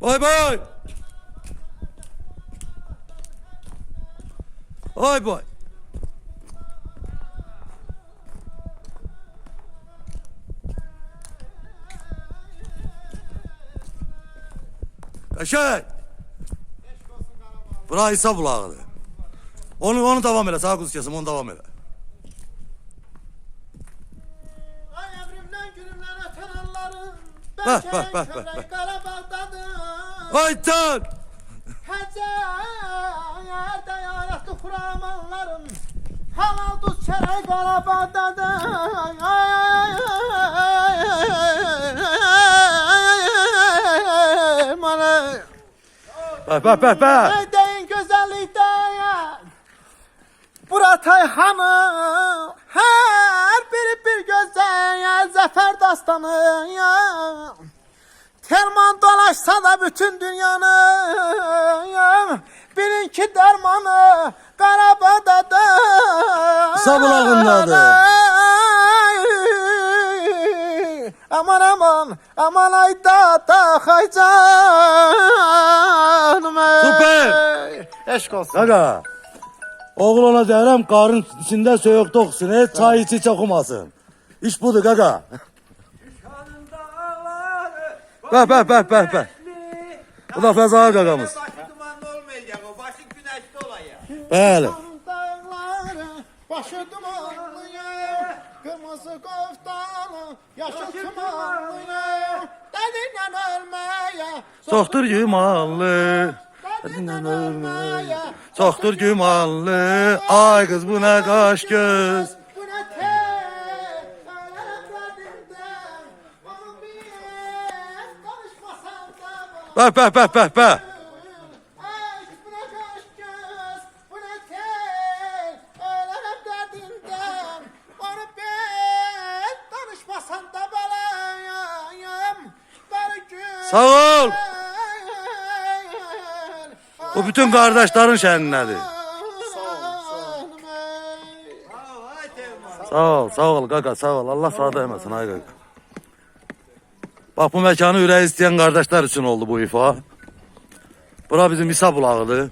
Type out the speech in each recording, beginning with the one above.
Bay bay. Ay bay. Kaşay. Bura İsa bulağıdır. Onu onu devam elə, sağ kesim, onu devam elə. Ay emrimden gülümden öten. Bak, bak, bak, bak, bak. Karabağ'dadır. Ay tan! Hece yerde yaratlı kuramanlarım. Halal tuz çerek Karabağ'dadır. Bak bak bak bak. Ey deyin güzellikten Burat Ayhan'ı Zafer dastanı ya Terman dolaşsa da bütün dünyanı ya Bilin ki dermanı Karabağ'dadır İsa bulağındadır. Aman aman aman ay da da hay canım ey. Süper. Eşk olsun. Ona deyirəm, qarın içində söyüq toxusun, heç çay içi çoxumasın. İş budur qaqa. Bak bak bak bak bak. Bu da Fəzail qaqamız. Başı dumanlı olmayacak o. Başı güneşli olayı. Bəli. Dağları başı dumanlı ya Kırmızı koftalı yaşı tumanlı ya Dedinle ölmeye Çoxdur gümanlı. Dedinle ölmeye Çoxdur gümanlı. Ay qız bu nə qaş göz. Bak bak bak bak bak. Ben Danışmasam da belayım Beni gül Sağ ol. Bütün. Vay Teğmen. Sağ ol, sağ ol qaqa, sağ ol. Allah sağ dəyməsin ay qaqa. Bax bu məkanı ürək istəyən qardaşlar üçün oldu bu ifa. Bura bizim İsa bulağıdır.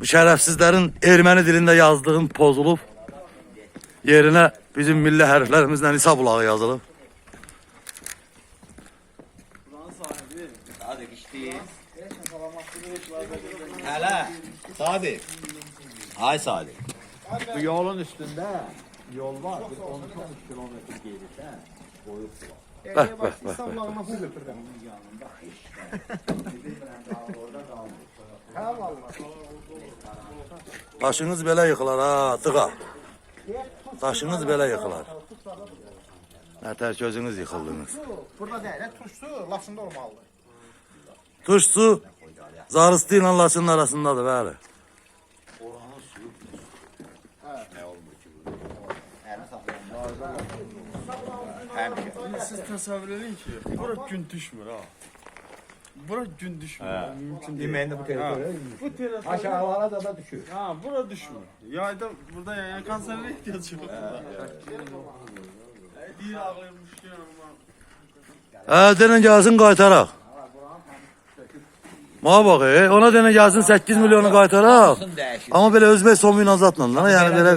Bu şərəfsizlərin erməni dilində yazdığım pozulub. Yerinə bizim milli hərflərimizlə İsa bulağı işte. Hele. Sadi. Ay Sadi. Bu yolun üstünde yol var. Bir 10-13 kilometre geride. Başınız belə yıxılar ha, dığa. Başınız belə yıxılar. Nətər gözünüz yıxıldınız. Burada değil, tuşsu lasında olmalı. Tuş su Zarıstı ilə Laçının arasındadır, bəli. Siz təsəvvür edin ki, bura gün düşmür ha. Bura gün düşmür. Mümkün değil. Yemeğinde bu Ha. Bu terasa Aşağılara da da düşüyor. ha bura düşmür. Yayda burada yayan kanserine ihtiyaç yok. Değil ağlaymış ki ama. Hə, denən gəlsin qaytaraq. Mənə bax, e, ona denən gəlsin 8 milyonu qaytaraq. değişir. Amma belə Özbək somu ilə zatla, lan, yəni belə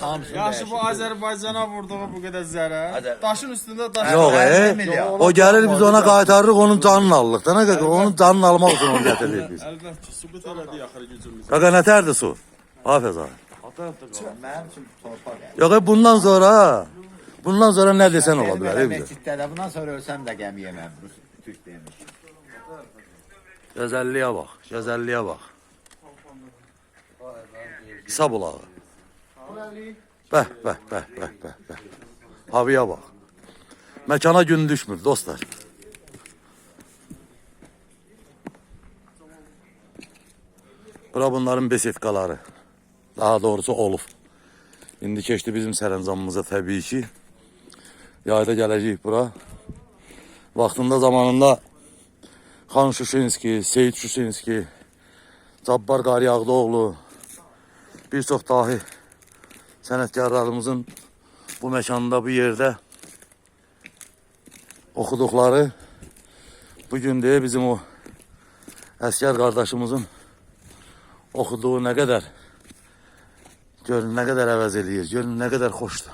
Hamısı Yaşı bu Azərbaycana vurduğu bu qədər zərər. Hadi. Daşın üstündə daş. Yox, e. O gəlir biz ona qaytarırıq, onun canını alırıq. Dana qaqa, onun canını almaq üçün onu gətiririk biz. Əlbəttə sübut elədi axırı gücümüz. Qaqa nətərdir su? Hafız ağa. Torpaq. yani. Yox, e, bundan sonra bundan sonra nə desən ola bilər, e, bizə. Bundan sonra ölsem de gem yemem. Rus Türk demiş. Gözəlliyə bax, gözəlliyə bax. Bulağı. Bəh, bəh, bəh, bəh, bəh, bəh. Havaya bax. Məkana gün düşmür, dostlar. Bura bunların besetkaları. Daha doğrusu olub. İndi keçdi bizim sərəncamımıza təbii ki. Yayda gələcəyik bura. Vaxtında zamanında Xan Şuşinski, Seyid Şuşinski, Cabbar Qaryağdıoğlu, bir çox dahi sənətkarlarımızın bu məkanda, bu yerdə oxuduqları Bugün de bizim o asker kardeşimizin okuduğu ne kadar görün ne kadar əvəz eləyir, görün ne kadar xoşdur.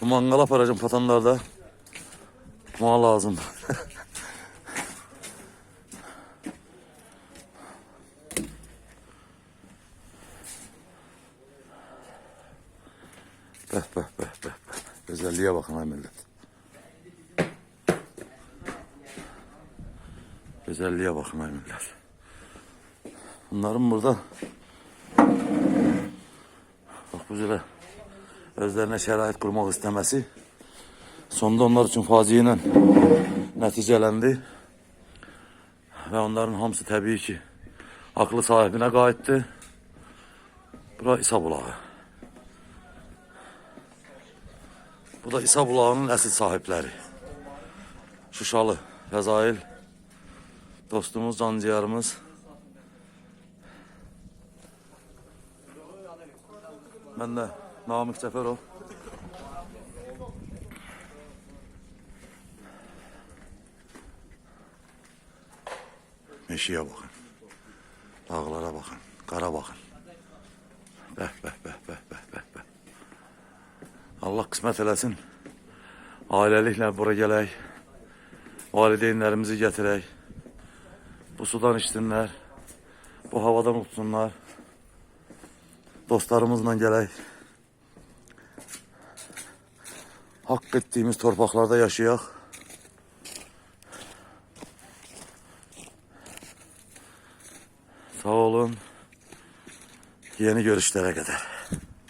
Bu mangala aparacağım patanlarda mal lazım. Beh beh beh beh. Özelliğe bakın ha millet. Özelliğe bakın ha millet. Bunların burada bak bu üzere özlerine şerait kurmak istemesi sonunda onlar için faciayla nəticələndi. Və onların hamısı təbii ki, aklı sahibinə qayıtdı. Bura İsa bulağı. Bu da İsa bulağının əsl sahibləri. Şuşalı Fəzail dostumuz, canciyarımız. Mən də Namik Cəfərov. Meşiyə baxın. Dağlara baxın. Qara baxın. Bəh, bəh, bəh, bəh. Allah qismət eləsin. Ailəliklə bura gələk. Valideynlərimizi gətirək. Bu sudan içsinlər. Bu havadan utsunlar. Dostlarımızla gələk. Haqq etdiyimiz torpaqlarda yaşayaq. Sağ olun. Yeni görüşlere kadar.